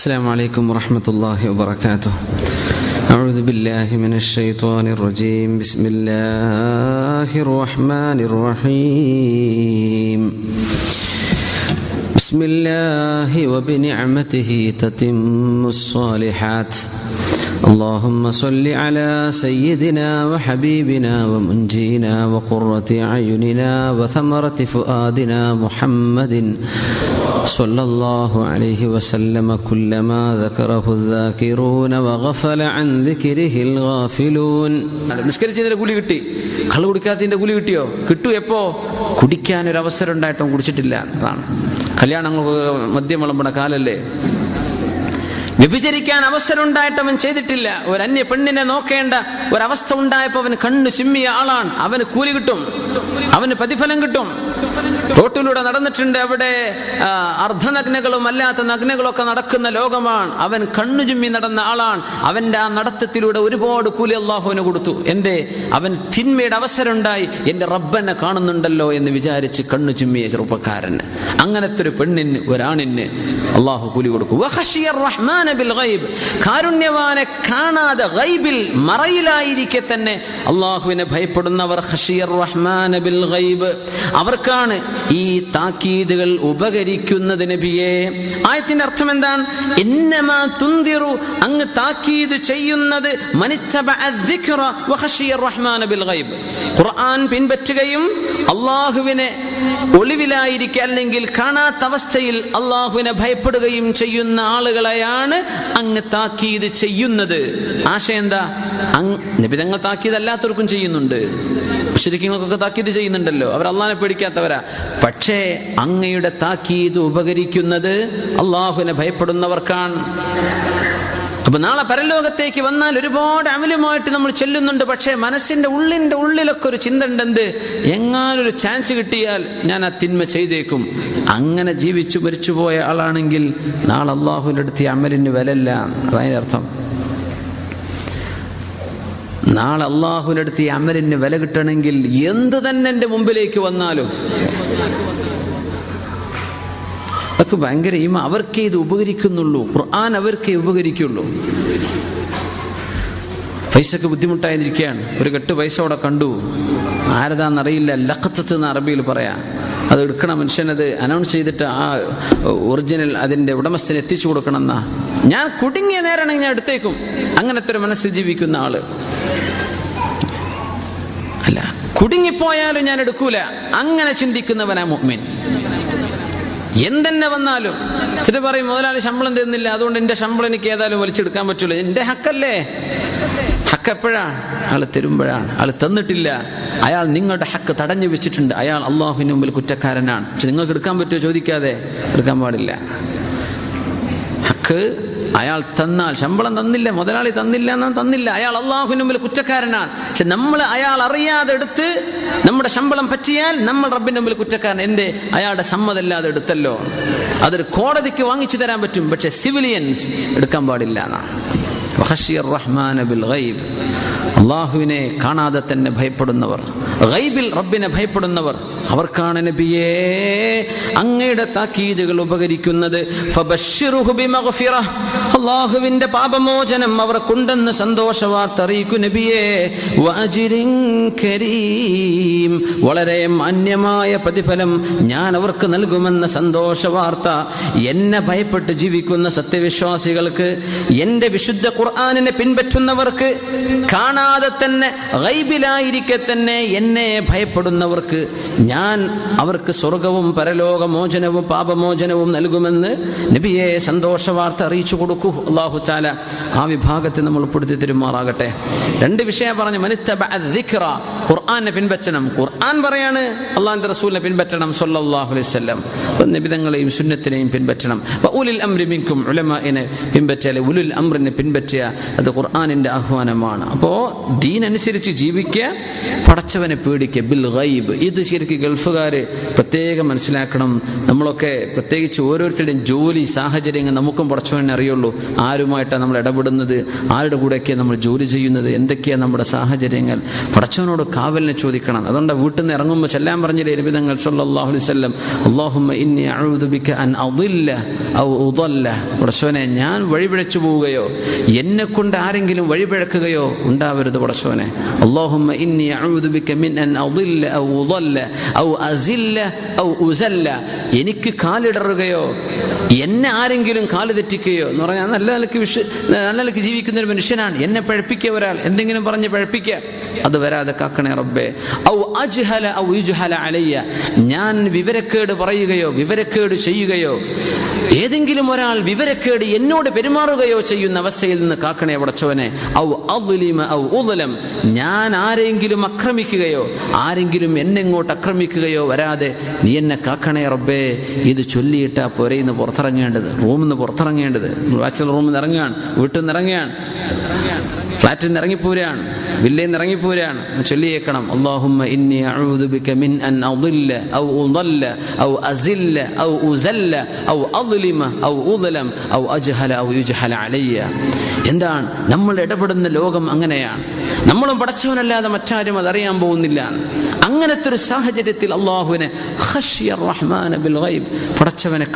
السلام عليكم ورحمة الله وبركاته. أعوذ بالله من الشيطان الرجيم. بسم الله الرحمن الرحيم. بسم الله وبنعمته تتم الصالحات. اللهم صل على سيدنا وحبيبنا ومنجينا وقرة أعيننا وثمرة فؤادنا محمد صلى الله عليه وسلم كلما ذكره الذاكرون وغفل عن ذكره الغافلون നിസ്കരിച്ചതിന്റെ കൂലി കിട്ടി കള്ളു കുടിക്കാത്തതിന്റെ കൂലി കിട്ടിയോ കിട്ടൂ എപ്പോ കുടിക്കാൻ ഒരു അവസരം ഉണ്ടായിട്ടും കുടിച്ചിട്ടില്ല അതാണ് കല്യാണങ്ങൾ മദ്യം വിളമ്പണ കാലല്ലേ വ്യഭിചരിക്കാൻ അവസരം ഉണ്ടായിട്ട് അവൻ ചെയ്തിട്ടില്ല. ഒരു അന്യ പെണ്ണിനെ നോക്കേണ്ട ഒരവസ്ഥ ഉണ്ടായപ്പോൾ അവൻ കണ്ണു ചിമ്മിയ ആളാണ്. അവന് കൂലി കിട്ടും. അവന് പ്രതിഫലം കിട്ടും. റോട്ടിലൂടെ നടന്നിട്ടുണ്ട്. അവിടെ അർദ്ധനഗ്നകളും അല്ലാത്ത നഗ്നകളൊക്കെ നടക്കുന്ന ലോകമാണ്. അവൻ കണ്ണു ചുമ്മി നടന്ന ആളാണ്. അവന്റെ ആ നടത്തത്തിലൂടെ ഒരുപാട് കൂലി അള്ളാഹുവിന് കൊടുത്തു. എന്തേ? അവൻ തിന്മയുടെ അവസരം ഉണ്ടായി എന്റെ റബ്ബനെ കാണുന്നുണ്ടല്ലോ എന്ന് വിചാരിച്ച് കണ്ണു ചുമ്മിയ ചെറുപ്പക്കാരന് അങ്ങനത്തെ ഒരു പെണ്ണിന് ഒരാണിന് അള്ളാഹു കൂലി കൊടുക്കും. കാരുണ്യവാനെ കാണാതെ ഗൈബിൽ മറയിലായിരിക്കെ തന്നെ അള്ളാഹുവിനെ ഭയപ്പെടുന്നവർ ഖശിയർ റഹ്മാന ബിൽ നമുക്കാണ് ഈ താക്കീതുകൾ ഉപകരിക്കുന്നത് നബിയെ. ആയത്തിന്റെ അർത്ഥം എന്താണ് ഇന്നമാ തുന്തിറു അങ്ങ് താക്കീത് ചെയ്യുന്നത് ഖുർആൻ പിൻപറ്റുകയും അള്ളാഹുവിനെ ഒളിവിലായിരിക്കുക അല്ലെങ്കിൽ കാണാത്ത അവസ്ഥയിൽ അള്ളാഹുവിനെ ഭയപ്പെടുകയും ചെയ്യുന്ന ആളുകളെയാണ് അങ്ങ് താക്കീത് ചെയ്യുന്നത്. ആശയം എന്താ? അങ് നിബിതങ്ങൾ താക്കീത് അല്ലാത്തവർക്കും ചെയ്യുന്നുണ്ട്. ശരിക്കുമൊക്കെ താക്കീത് ചെയ്യുന്നുണ്ടല്ലോ. അവർ അള്ളാഹിനെ പേടിക്കാത്തവരാ. പക്ഷേ അങ്ങയുടെ താക്കീത് ഉപകരിക്കുന്നത് അള്ളാഹുവിനെ ഭയപ്പെടുന്നവർക്കാണ്. അപ്പൊ നാളെ പരലോകത്തേക്ക് വന്നാൽ ഒരുപാട് അമലുമായിട്ട് നമ്മൾ ചെല്ലുന്നുണ്ട്. പക്ഷേ മനസ്സിന്റെ ഉള്ളിന്റെ ഉള്ളിലൊക്കെ ഒരു ചിന്ത ഉണ്ടെന്ത്? എങ്ങാനൊരു ചാൻസ് കിട്ടിയാൽ ഞാൻ ആ തിന്മ ചെയ്തേക്കും. അങ്ങനെ ജീവിച്ചു മരിച്ചു പോയ ആളാണെങ്കിൽ നാളെ അള്ളാഹുവിന്റെ അടുത്ത് അമലിന് വിലല്ല അതായത് അർത്ഥം. നാളെ അള്ളാഹുവിന്റെ അടുത്ത് ഈ അമലിന് വില കിട്ടണമെങ്കിൽ എന്ത് തന്നെ എന്റെ മുമ്പിലേക്ക് വന്നാലും അതൊക്കെ ഭയങ്കര ഈമ. അവർക്കേ ഇത് ഉപകരിക്കുന്നുള്ളൂ. ഖുർആൻ അവർക്കേ ഉപകരിക്കുള്ളൂ. പൈസക്ക് ബുദ്ധിമുട്ടായിരിക്കുകയാണ്. ഒരു കെട്ട് പൈസ അവിടെ കണ്ടു. ആരതാന്നറിയില്ല. ലക്കത്തത്ത് എന്ന് അറബിയിൽ പറയാം. അത് എടുക്കണ മനുഷ്യനത് അനൗൺസ് ചെയ്തിട്ട് ആ ഒറിജിനൽ അതിന്റെ ഉടമസ്ഥന് എത്തിച്ചു കൊടുക്കണമെന്നാ. ഞാൻ കുടുങ്ങിയ നേരമാണെങ്കിൽ ഞാൻ എടുത്തേക്കും. അങ്ങനത്തെ ഒരു മനസ്സിൽ ജീവിക്കുന്ന ആൾ. അല്ല കുടുങ്ങിപ്പോയാലും ഞാൻ എടുക്കൂല. അങ്ങനെ ചിന്തിക്കുന്നവനാ മുഅ്മിൻ. എന്തെന്നെ വന്നാലും? ചില പറയും മുതലാളി ശമ്പളം തരുന്നില്ല അതുകൊണ്ട് എന്റെ ശമ്പളം എനിക്ക് ഏതായാലും വലിച്ചെടുക്കാൻ പറ്റില്ല എന്റെ ഹക്കല്ലേ? ഹക്ക് എപ്പോഴാണ് അയാൾ തരുമ്പോഴാണ്. അയാൾ തന്നിട്ടില്ല. അയാൾ നിങ്ങളുടെ ഹക്ക് തടഞ്ഞു വെച്ചിട്ടുണ്ട്. അയാൾ അള്ളാഹുവിന് മുമ്പിൽ കുറ്റക്കാരനാണ്. പക്ഷെ നിങ്ങൾക്ക് എടുക്കാൻ പറ്റുമോ ചോദിക്കാതെ? എടുക്കാൻ പാടില്ല. ഹക്ക് അയാൾ തന്നാൽ ശമ്പളം തന്നില്ല മുതലാളി തന്നില്ല എന്നാൽ തന്നില്ല. അയാൾ അള്ളാഹുവിന് മുമ്പിൽ കുറ്റക്കാരനാണ്. പക്ഷെ നമ്മൾ അയാൾ അറിയാതെ എടുത്ത് നമ്മുടെ ശമ്പളം പറ്റിയാൽ നമ്മൾ റബ്ബിന്റെ മുമ്പിൽ കുറ്റക്കാരൻ. എന്തേ? അയാളുടെ സമ്മതമില്ലാതെ എടുത്തല്ലോ. അതൊരു കോടതിക്ക് വാങ്ങിച്ചു തരാൻ പറ്റും. പക്ഷെ സിവിലിയൻസ് എടുക്കാൻ പാടില്ല എന്നാണ്. റഹ്മാൻ റഹ്മാന ബിൽ ഗൈബ്. അള്ളാഹുവിനെ കാണാതെ തന്നെ ഭയപ്പെടുന്നവർ. ഗൈബിൽ റബ്ബിനെ ഭയപ്പെടുന്നവർ അവർക്കാണ് നബിയേ അങ്ങയുടെ താക്കീതുകൾ ഉപകരിക്കുന്നത്. അള്ളാഹുവിന്റെ പാപമോചനം അവർക്കുണ്ടെന്ന് സന്തോഷ വാർത്ത അറിയിക്കു നബിയേ. വളരെ മാന്യമായ പ്രതിഫലം ഞാൻ അവർക്ക് നൽകുമെന്ന സന്തോഷ വാർത്ത എന്നെ ഭയപ്പെട്ട് ജീവിക്കുന്ന സത്യവിശ്വാസികൾക്ക് എന്റെ വിശുദ്ധ ഖുർആാനിനെ പിൻപറ്റുന്നവർക്ക് കാണാതെ തന്നെ ഗൈബിലായിരിക്കെ തന്നെ എന്നെ ഭയപ്പെടുന്നവർക്ക് ഞാൻ അവർക്ക് സ്വർഗവും പരലോകമോചനവും പാപമോചനവും നൽകുമെന്ന് നബിയെ സന്തോഷ വാർത്ത അറിയിച്ചു കൊടുക്കൂ. അള്ളാഹു ചാല ആ വിഭാഗത്തെ നമ്മൾ ഉൾപ്പെടുത്തി തരുമാറാകട്ടെ. രണ്ട് വിഷയം പറഞ്ഞു ഖുർആാനെ പിൻപറ്റണം. ഖുർആൻ പറയാണ് അള്ളാഹിന്റെ റസൂലിനെ പിൻപറ്റണം സൊല്ലാഹു അപ്പോൾ നബിതങ്ങളെയും സുന്നത്തിനെയും പിൻപറ്റണം. ഉലിൽ അമ്രിമിക്കും ഉലമിനെ പിൻപറ്റിയാൽ ഉലുൽ അമ്രിനെ പിൻപറ്റുക അത് ഖുർആാനിന്റെ ആഹ്വാനമാണ്. അപ്പോൾ ദീനനുസരിച്ച് ജീവിക്കുക പടച്ചവനെ പേടിക്കുക ബിൽ ഗൈബ്. ഇത് ശരിക്കും ഗൾഫുകാർ പ്രത്യേകം മനസ്സിലാക്കണം. നമ്മളൊക്കെ പ്രത്യേകിച്ച് ഓരോരുത്തരുടെയും ജോലി സാഹചര്യങ്ങൾ നമുക്കും പടച്ചവനെ അറിയുള്ളൂ. ആരുമായിട്ടാണ് നമ്മൾ ഇടപെടുന്നത്? ആരുടെ കൂടെയൊക്കെയാണ് നമ്മൾ ജോലി ചെയ്യുന്നത്? എന്തൊക്കെയാണ് നമ്മുടെ സാഹചര്യങ്ങൾ? പടച്ചവനോട് കാവലിനെ ചോദിക്കണം. അതുകൊണ്ട് വീട്ടിൽ നിന്ന് ഇറങ്ങുമ്പോൾ ചെല്ലാൻ പറഞ്ഞില്ലേ വസല്ലം? അല്ലാഹുമ്മ ഇന്നി അൻ ഔ ഉദല്ല. പടച്ചവനെ ഞാൻ വഴിപിഴച്ചു പോവുകയോ എന്നെ കൊണ്ട് ആരെങ്കിലും വഴിപിഴക്കുകയോ ഉണ്ടാവരുത് പടച്ചവനെ. അല്ലാഹുമ്മ ഇന്നി അഊദു ബിക മിൻ أن أضل ഔ أضل ഔ أزل أو ഉസല്ല. എനിക്ക് കാലിടറുകയോ എന്നെ ആരെങ്കിലും കാൽ തെറ്റിക്കുകയോ എന്ന് പറഞ്ഞാൽ നല്ല നിലയ്ക്ക് വിഷ നല്ല നിലയ്ക്ക് ജീവിക്കുന്ന ഒരു മനുഷ്യനാണ്. എന്നെ പഴപ്പിക്കുക ഒരാൾ. എന്തെങ്കിലും പറഞ്ഞ് പഴപ്പിക്കുക. അത് വരാതെ കാക്കണേ റബ്ബേ. ഔ അജ്ഹല ഔ യുജ്ഹല അലയ്യ. ഞാൻ വിവരക്കേട് പറയുകയോ വിവരക്കേട് ചെയ്യുകയോ ഏതെങ്കിലും ഒരാൾ വിവരക്കേട് എന്നോട് പെരുമാറുകയോ ചെയ്യുന്ന അവസ്ഥയിൽ നിന്ന് കാക്കണേ പടച്ചവനെ. ഔ ഔ ഉദലം. ഞാൻ ആരെങ്കിലും ആക്രമിക്കുകയോ ആരെങ്കിലും എന്നെ ഇങ്ങോട്ട് ആക്രമിക്കുകയോ വരാതെ നീ എന്നെ കാക്കണേ റബ്ബേ ഇത് ചൊല്ലിയിട്ടാ പുരയിന്ന് പുറത്തിറങ്ങേണ്ടത് റൂമിൽ നിന്ന് പുറത്തിറങ്ങേണ്ടത്. ബാച്ചലർ റൂമിൽ നിന്ന് ഇറങ്ങുകയാണ് വീട്ടിൽ നിന്ന് ഇറങ്ങുകയാണ്. ഫ്ലാറ്റിൽ നിന്ന് ഇറങ്ങിപ്പോരാണ് വില്ലയിൽ നിന്ന് ഇറങ്ങിപ്പോരാണ് ചൊല്ലിയേക്കണം. അള്ളാഹുമ്മ ഇന്നി അഊദു ബിക മിൻ അൻ അദില്ല ഔ ഉദല്ല ഔ അസില്ല ഔ ഉസല്ല ഔ അദ്ലിമ ഔ ഉദലം ഔ അജ്ഹല ഔ യുജ്ഹല അലയ്യ. എന്താണ്? നമ്മൾ ഇടപെടുന്ന ലോകം അങ്ങനെയാണ്. നമ്മളും പടച്ചവനല്ലാതെ മറ്റാരും അതറിയാൻ പോകുന്നില്ല. അങ്ങനത്തെ ഒരു സാഹചര്യത്തിൽ അള്ളാഹുവിനെ റഹ്മാന ബിൽ ഗൈബ് പടച്ചവനെ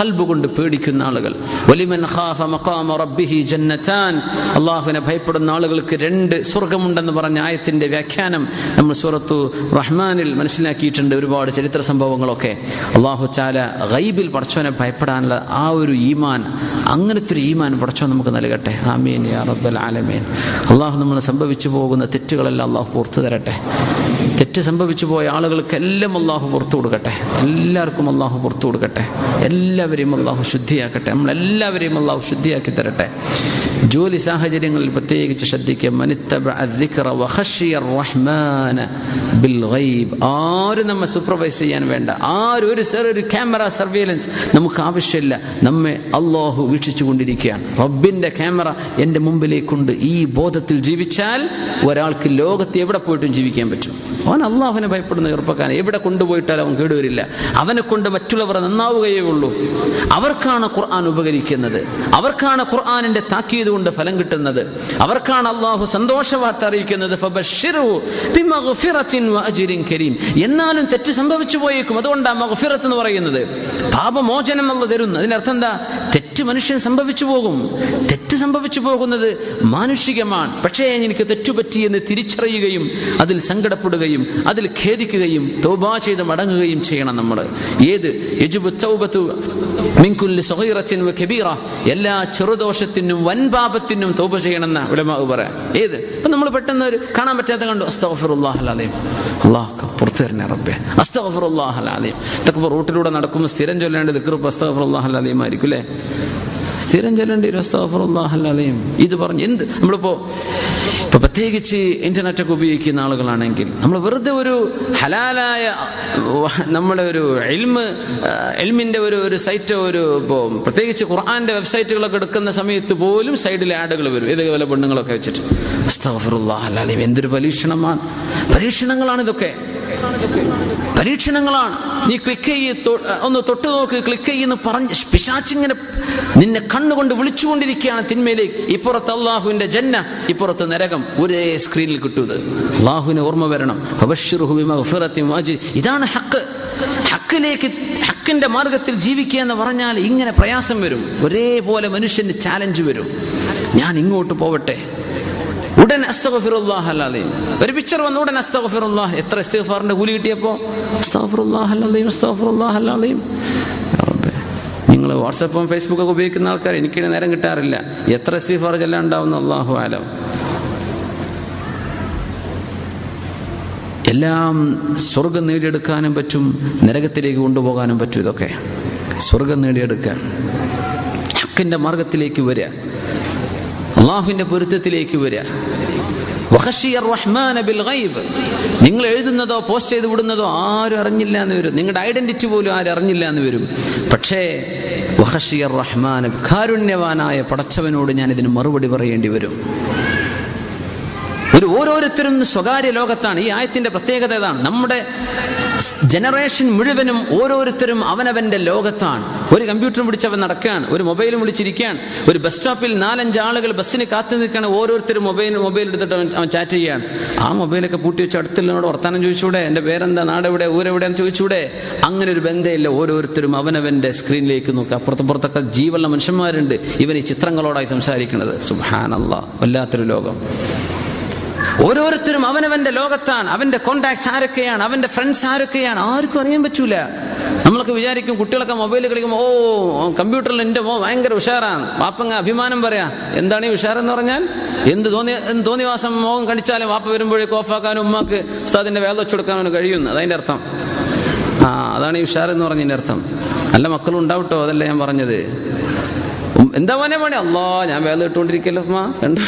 കൽബ് കൊണ്ട് പേടിക്കുന്ന ആളുകൾ. വലിമൻ ഖാഫ മഖാമ റബ്ബിഹി ജന്നതാൻ അള്ളാഹുവിനെ ഭയപ്പെടുന്ന ആളുകൾക്ക് രണ്ട് സ്വർഗമുണ്ടെന്ന് പറഞ്ഞ ആയത്തിന്റെ വ്യാഖ്യാനം നമ്മൾ സൂറത്തു റഹ്മാനിൽ മനസ്സിലാക്കിയിട്ടുണ്ട് ഒരുപാട് ചരിത്ര സംഭവങ്ങളൊക്കെ. അള്ളാഹു ചാല ഗൈബിൽ പടച്ചവനെ ഭയപ്പെടാനുള്ള ആ ഒരു ഈമാൻ അങ്ങനത്തെ ഒരു ഈമാൻ പടച്ചവൻ നമുക്ക് നൽകട്ടെ. ആമീൻ യാ റബ്ബൽ ആലമീൻ. അള്ളാഹു നമ്മൾ സംഭവിച്ചു പോകുന്ന തെറ്റുകളെല്ലാം അള്ളാഹു പുറത്തു തരട്ടെ. തെറ്റ് സംഭവിച്ചു പോയ ആളുകൾക്കെല്ലാം അള്ളാഹു പുറത്തു കൊടുക്കട്ടെ. എല്ലാവർക്കും അള്ളാഹു പുറത്തു കൊടുക്കട്ടെ. എല്ലാവരെയും അള്ളാഹു ശുദ്ധിയാക്കട്ടെ. നമ്മളെല്ലാവരെയും അള്ളാഹു ശുദ്ധിയാക്കി തരട്ടെ. ജോലി സാഹചര്യങ്ങളിൽ പ്രത്യേകിച്ച് ശ്രദ്ധിക്കുക. ആരും നമ്മെ സൂപ്പർവൈസ് ചെയ്യാൻ വേണ്ട. ആരൊരു ഒരു സർ ഒരു ക്യാമറ സർവൈലൻസ് നമുക്ക് ആവശ്യമില്ല. നമ്മെ അള്ളാഹു വീക്ഷിച്ചു കൊണ്ടിരിക്കുകയാണ്. റബ്ബിന്റെ ക്യാമറ എന്റെ മുമ്പിലേക്കുണ്ട്. ഈ ബോധത്തിൽ ജീവിച്ചാൽ ഒരാൾക്ക് ലോകത്ത് എവിടെ പോയിട്ടും ജീവിക്കാൻ പറ്റും. അവൻ അള്ളാഹുവിനെ ഭയപ്പെടുന്ന ചെറുപ്പക്കാരൻ. എവിടെ കൊണ്ടുപോയിട്ടാലും അവൻ കേടുവരില്ല. അവനെ കൊണ്ട് മറ്റുള്ളവർ നന്നാവുകയേ ഉള്ളൂ. അവർക്കാണ് ഖുർആൻ ഉപകരിക്കുന്നത്. അവർക്കാണ് ഖുർആനിന്റെ താക്കീത് കൊണ്ട് ഫലം കിട്ടുന്നത്. അവർക്കാണ് അള്ളാഹു സന്തോഷ വാർത്ത അറിയിക്കുന്നത് കരീം. എന്നാലും തെറ്റ് സംഭവിച്ചു പോയേക്കും. അതുകൊണ്ടാണ് മഹഫിറത്ത് എന്ന് പറയുന്നത്. പാപമോചനം നമ്മൾ തരുന്നു. അതിനർത്ഥം എന്താ? തെറ്റ് മനുഷ്യൻ സംഭവിച്ചു പോകും. തെറ്റ് സംഭവിച്ചു പോകുന്നത് മാനുഷികമാണ്. പക്ഷേ എനിക്ക് തെറ്റുപറ്റിയെന്ന് തിരിച്ചറിയുകയും അതിൽ സങ്കടപ്പെടുകയും അതിൽ ഖേദിക്കുകയും തോബാ ചെയ്ത് മടങ്ങുകയും ചെയ്യണം നമ്മൾ. ഏത്? എല്ലാ ചെറുദോഷത്തിനും വൻപാപത്തിനും തോപ ചെയ്യണമെന്ന ഉലമാവ് പറയാം. ഏത്? ഇപ്പൊ നമ്മൾ പെട്ടെന്ന് ഒരു കാണാൻ പറ്റാത്ത കണ്ടു അള്ളാഹ് പുറത്തു തരണേ റബ്ബേ. അസ്തഗ്ഫിറുല്ലാഹ് അലീം. ഇതൊക്കെ റൂട്ടിലൂടെ നടക്കുമ്പോൾ സ്ഥിരം ചൊല്ലേണ്ടത് കൃപ്പ് ആയിരിക്കും അല്ലേ? സ്ഥിരം ചൊല്ലേണ്ടി ഒരു അസ്തഗ്ഫിറുല്ലാഹ് അലീം. ഇത് പറഞ്ഞു എന്ത്? നമ്മളിപ്പോ ഇപ്പൊ പ്രത്യേകിച്ച് ഇന്റർനെറ്റ് ഒക്കെ ഉപയോഗിക്കുന്ന ആളുകളാണെങ്കിൽ നമ്മൾ വെറുതെ ഒരു ഹലാലായ നമ്മുടെ ഒരു എൽമ് എൽമിന്റെ ഒരു ഒരു സൈറ്റ് ഒരു ഇപ്പോൾ പ്രത്യേകിച്ച് ഖുർആന്റെ വെബ്സൈറ്റുകളൊക്കെ എടുക്കുന്ന സമയത്ത് പോലും സൈഡിൽ ആഡുകൾ വരും. ഇതേപോലെ പെണ്ണുങ്ങളൊക്കെ വെച്ചിട്ട്. എന്തൊരു പരീക്ഷണമാണ്. പരീക്ഷണങ്ങളാണ് ഇതൊക്കെ പരീക്ഷണങ്ങളാണ്. നീ ക്ലിക്ക് ചെയ്യ് ഒന്ന് തൊട്ട് നോക്ക് ക്ലിക്ക് ചെയ്യുന്നു പറഞ്ഞ് പിശാച്ചിങ്ങനെ നിന്നെ കണ്ണുകൊണ്ട് വിളിച്ചുകൊണ്ടിരിക്കുകയാണ് തിന്മയിലേക്ക്. ഇപ്പുറത്ത് അള്ളാഹുവിന്റെ ജന്ന ഇപ്പുറത്ത് നരകം. ഒരേ സ്ക്രീനിൽ കിട്ടുന്നത് അള്ളാഹുവിന് ഓർമ്മ വരണം. ഇതാണ് ഹക്ക്. ഹക്കിലേക്ക് ഹക്കിന്റെ മാർഗത്തിൽ ജീവിക്കുക എന്ന് പറഞ്ഞാൽ ഇങ്ങനെ പ്രയാസം വരും. ഒരേപോലെ മനുഷ്യന് ചാലഞ്ച് വരും. ഞാൻ ഇങ്ങോട്ട് പോവട്ടെ. ഉടൻ അസ്തഗ്ഫിറുല്ലാഹ് അല്ലാതെയും ഒരു പിക്ചർ വന്ന ഉടൻ എത്ര ഇസ്തഫാറിന്റെ കൂലി കിട്ടിയപ്പോ? അസ്തഗ്ഫിറുല്ലാഹ് അല്ലാതെയും അസ്തഗ്ഫിറുല്ലാഹ് അല്ലാതെയും നിങ്ങൾ വാട്സപ്പും ഫേസ്ബുക്കൊക്കെ ഉപയോഗിക്കുന്ന ആൾക്കാർ എനിക്ക് നേരം കിട്ടാറില്ല. എത്ര ഇസ്തിഗ്ഫാർ ചെല്ലാൻ ഉണ്ടാവുന്ന അള്ളാഹു ആലം. എല്ലാം സ്വർഗം നേടിയെടുക്കാനും പറ്റും നരകത്തിലേക്ക് കൊണ്ടുപോകാനും പറ്റും ഇതൊക്കെ. സ്വർഗം നേടിയെടുക്കാൻ ഹക്കിന്റെ മാർഗത്തിലേക്ക് വരിക. അള്ളാഹുവിന്റെ പൊരുത്തത്തിലേക്ക് വരിക. നിങ്ങൾ എഴുതുന്നതോ പോസ്റ്റ് ചെയ്ത് വിടുന്നതോ ആരും അറിഞ്ഞില്ല എന്ന് വരും. നിങ്ങളുടെ ഐഡന്റിറ്റി പോലും ആരും അറിഞ്ഞില്ല എന്ന് വരും. പക്ഷേ വഹഷിയർ റഹ്മാൻ കാരുണ്യവാനായ പടച്ചവനോട് ഞാൻ ഇതിന് മറുപടി പറയേണ്ടി വരും. ഒരു ഓരോരുത്തരും സ്വകാര്യ ലോകത്താണ്. ഈ ആയത്തിന്റെ പ്രത്യേകത ഇതാണ്. നമ്മുടെ ജനറേഷൻ മുഴുവനും ഓരോരുത്തരും അവനവന്റെ ലോകത്താണ്. ഒരു കമ്പ്യൂട്ടറും പിടിച്ചവൻ നടക്കുകയാണ് ഒരു മൊബൈലും വിളിച്ചിരിക്കുകയാണ് ഒരു ബസ് സ്റ്റോപ്പിൽ നാലഞ്ച് ആളുകൾ ബസ്സിന് കാത്തു നിൽക്കുകയാണ് ഓരോരുത്തരും മൊബൈൽ മൊബൈൽ എടുത്തിട്ട് അവൻ ചാറ്റ് ചെയ്യാണ് ആ മൊബൈലൊക്കെ പൂട്ടി വെച്ച് അടുത്തുള്ളവനോട് വർത്താനം ചോദിച്ചൂടെ എന്റെ പേരെന്താ? നാടെവിടെ ഊരെവിടെയെന്ന് ചോദിച്ചൂടെ? അങ്ങനെ ഒരു ബന്ധമില്ല ഓരോരുത്തരും അവനവന്റെ സ്ക്രീനിലേക്ക് നോക്കുക. അപ്പുറത്തപ്പുറത്തൊക്കെ ജീവുള്ള മനുഷ്യന്മാരുണ്ട്. ഇവൻ ഈ ചിത്രങ്ങളോടായി സംസാരിക്കുന്നത്. സുഹാനല്ല വല്ലാത്തൊരു ലോകം. ഓരോരുത്തരും അവനവന്റെ ലോകത്താണ്. അവന്റെ കോണ്ടാക്ട്സ് ആരൊക്കെയാണ്? അവന്റെ ഫ്രണ്ട്സ് ആരൊക്കെയാണ്? ആർക്കും അറിയാൻ പറ്റൂല. നമ്മളൊക്കെ വിചാരിക്കും കുട്ടികളൊക്കെ മൊബൈലിൽ കളിക്കുമ്പോൾ ഓ കമ്പ്യൂട്ടറിൽ എന്റെ മോ ഭയങ്കര ഉഷാറാണ്. വാപ്പങ്ങ അഭിമാനം പറയാ. എന്താണ് ഈ ഉഷാറെന്ന് പറഞ്ഞാൽ എന്ത് തോന്നി എന്ത് തോന്നിവാസം മോഹം കടിച്ചാലും വാപ്പ വരുമ്പോഴേക്ക് ഓഫാക്കാനും ഉമ്മാക്ക് ഉസ്താദിന്റെ വേദ വെച്ചു കൊടുക്കാനും കഴിയുന്നു അതതിന്റെ അർത്ഥം. ആ അതാണ് ഈ ഉഷാർ എന്ന് പറഞ്ഞതിന്റെ അർത്ഥം. നല്ല മക്കളും ഉണ്ടാവട്ടോ? അതല്ല ഞാൻ പറഞ്ഞത്. എന്താ മോനെ പണി അല്ലോ ഞാൻ വേദ ഇട്ടുകൊണ്ടിരിക്കല്ലോ ഉമ്മ. കണ്ടു